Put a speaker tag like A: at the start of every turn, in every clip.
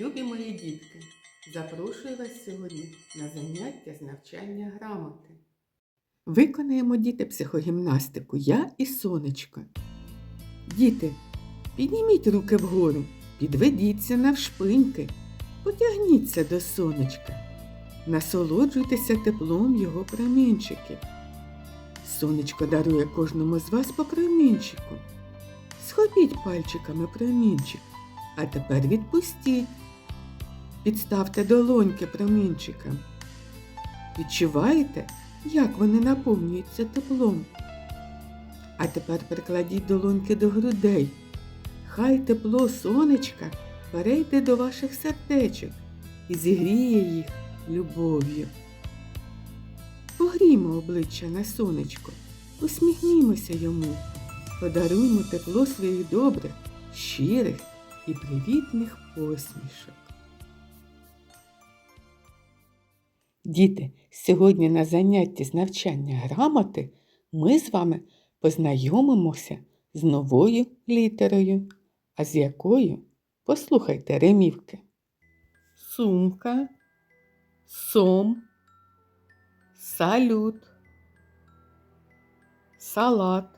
A: Любі мої дітки, запрошую вас сьогодні на заняття з навчання грамоти. Виконаємо діти психогімнастику Я і сонечко. Діти, підніміть руки вгору, підведіться навшпиньки, потягніться до сонечка, насолоджуйтеся теплом його промінчиків. Сонечко дарує кожному з вас по промінчику. Схопіть пальчиками промінчик, а тепер відпустіть. Підставте долоньки промінчикам. Відчуваєте, як вони наповнюються теплом? А тепер прикладіть долоньки до грудей. Хай тепло сонечка перейде до ваших сердечок і зігріє їх любов'ю. Погрімо обличчя на сонечко, усміхнімося йому, подаруймо тепло своїх добрих, щирих і привітних посмішок. Діти, сьогодні на занятті з навчання грамоти ми з вами познайомимося з новою літерою, а з якою послухайте ремівки. Сумка, сом, салют, салат,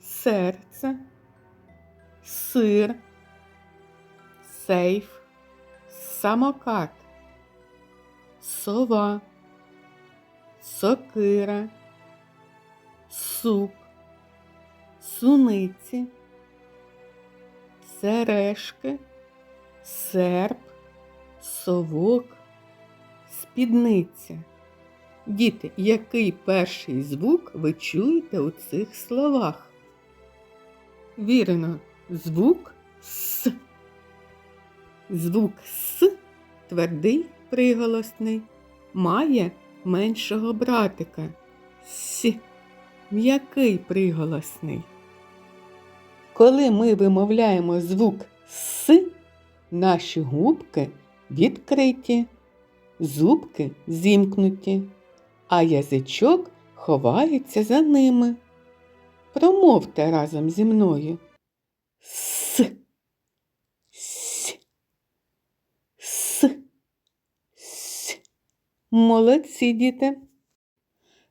A: серце, сир, сейф, самокат, сова, сокира, суп, суниці, сережки, серп, совок, спідниця. Діти, який перший звук ви чуєте у цих словах? Вірно, звук С. Звук С твердий приголосний, має меншого братика. С. М'який приголосний. Коли ми вимовляємо звук С, наші губки відкриті, зубки зімкнуті, а язичок ховається за ними. Промовте разом зі мною. С. С. С. Молодці, діти.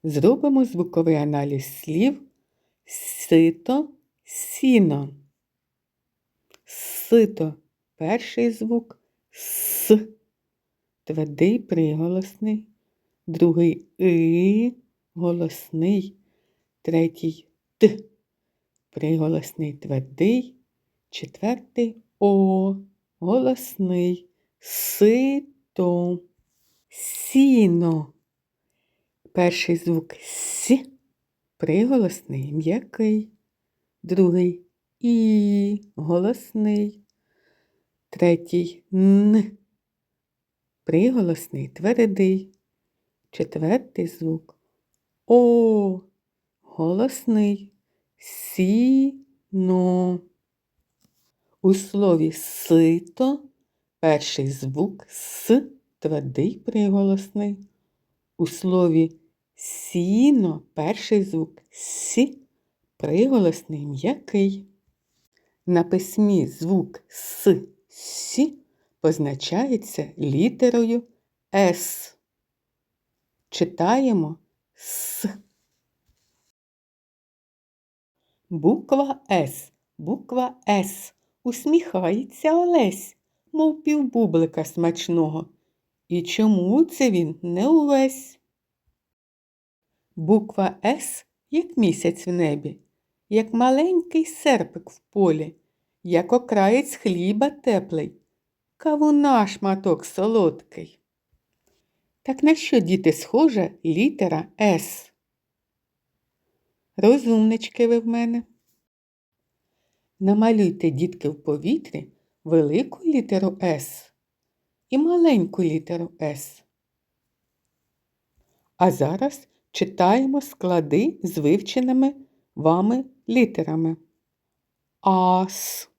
A: Зробимо звуковий аналіз слів сито, сіно. Сито перший звук С. Твердий приголосний, другий И голосний, третій Т. Приголосний твердий, четвертий О голосний, сито, сіно. Перший звук С, приголосний м'який, другий І голосний, третій Н, приголосний твердий, четвертий звук О, голосний, сіно. У слові сито перший звук С твердий приголосний. У слові сіно перший звук С приголосний м'який. На письмі звук С, С позначається літерою С. Читаємо С. Буква С, буква С. Усміхається Олесь, мов півбублика смачного. І чому це він не увесь? Буква С, як місяць в небі, як маленький серпик в полі, як окраєць хліба теплий, кавуна шматок солодкий. Так на що, діти, схожа літера С? Розумнички ви в мене. Намалюйте, дітки, в повітрі велику літеру С і маленьку літеру С. А зараз читаємо склади з вивченими вами літерами. Ас,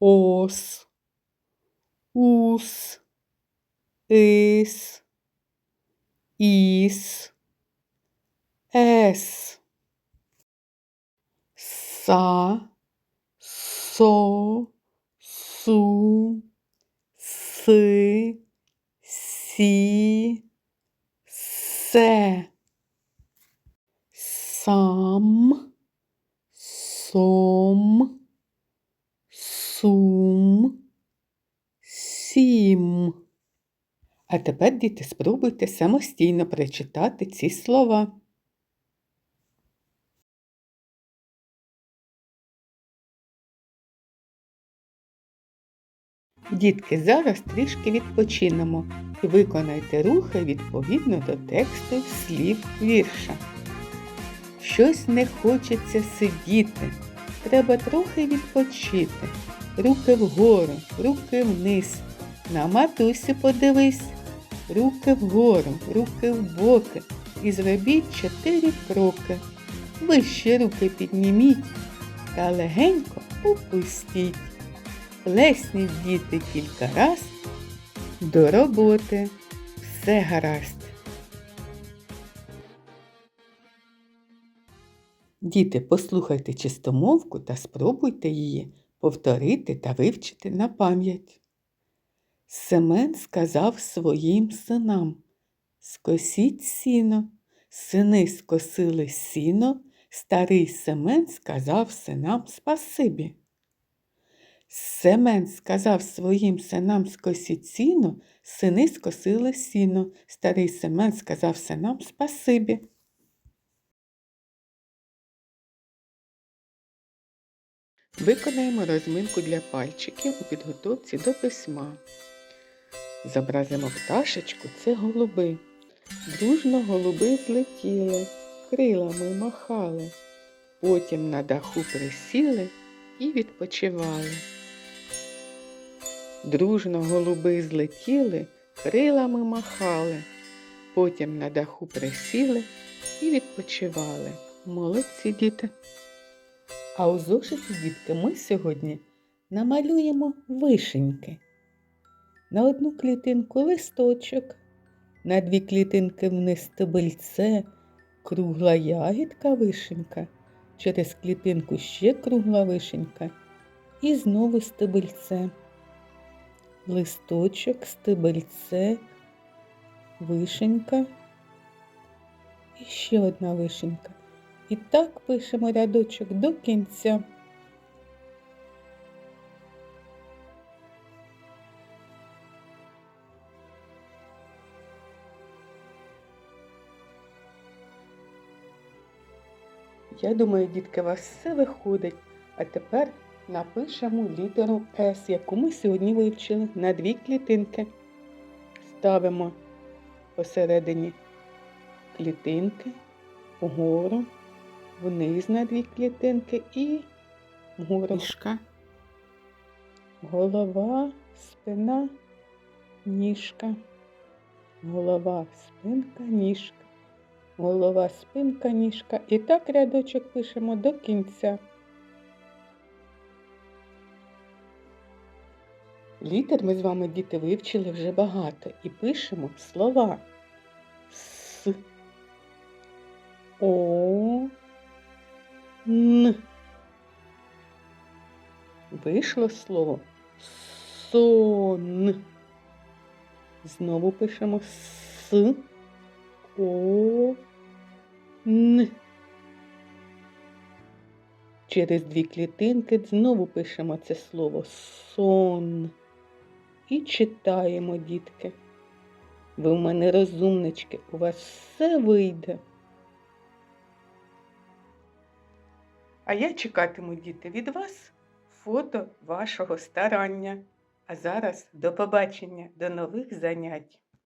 A: ос, ус, ис, іс, ес, са, со, су, си, сі, се, сам, сом, сум, сім. А тепер, діти, спробуйте самостійно прочитати ці слова. Дітки, зараз трішки відпочинемо і виконайте рухи відповідно до тексту слів вірша. Щось не хочеться сидіти, треба трохи відпочити. Руки вгору, руки вниз. На матусю подивись. Руки вгору, руки в боки. І зробіть чотири кроки. Вище руки підніміть та легенько опустіть. Плесніть діти кілька раз. До роботи. Все гаразд. Діти, послухайте чистомовку та спробуйте її повторити та вивчити на пам'ять. Семен сказав своїм синам Скосіть сіно. Сини скосили сіно, старий Семен сказав синам спасибі. Семен сказав своїм синам скосіть сіно, сини скосили сіно. Старий Семен сказав синам спасибі. Виконаємо розминку для пальчиків у підготовці до письма. Зобразимо пташечку це голуби. Дружно голуби злетіли, крилами махали, потім на даху присіли і відпочивали. Дружно голуби злетіли, крилами махали, потім на даху присіли і відпочивали. Молодці діти! А у зошиті, дітки, ми сьогодні намалюємо вишеньки. На одну клітинку листочок, на дві клітинки вниз стебельце, кругла ягідка вишенька, через клітинку ще кругла вишенька і знову стебельце. Листочок, стебельце, вишенька і ще одна вишенька. І так пишемо рядочок до кінця. Я думаю, дітки, у вас все виходить. А тепер напишемо літеру С, яку ми сьогодні вивчили на дві клітинки. Ставимо посередині клітинки вгору, вниз на дві клітинки і вгору. Ніжка. Голова, спина, ніжка. Голова, спинка, ніжка. Голова, спинка, ніжка. І так рядочок пишемо до кінця. Літер ми з вами, діти, вивчили вже багато і пишемо слова С, О, Н. Вийшло слово сон. Знову пишемо С, О, Н. Через дві клітинки знову пишемо це слово сон. І читаємо, дітки. Ви в мене розумнички, у вас все вийде. А я чекатиму, діти, від вас фото вашого старання. А зараз до побачення, до нових занять.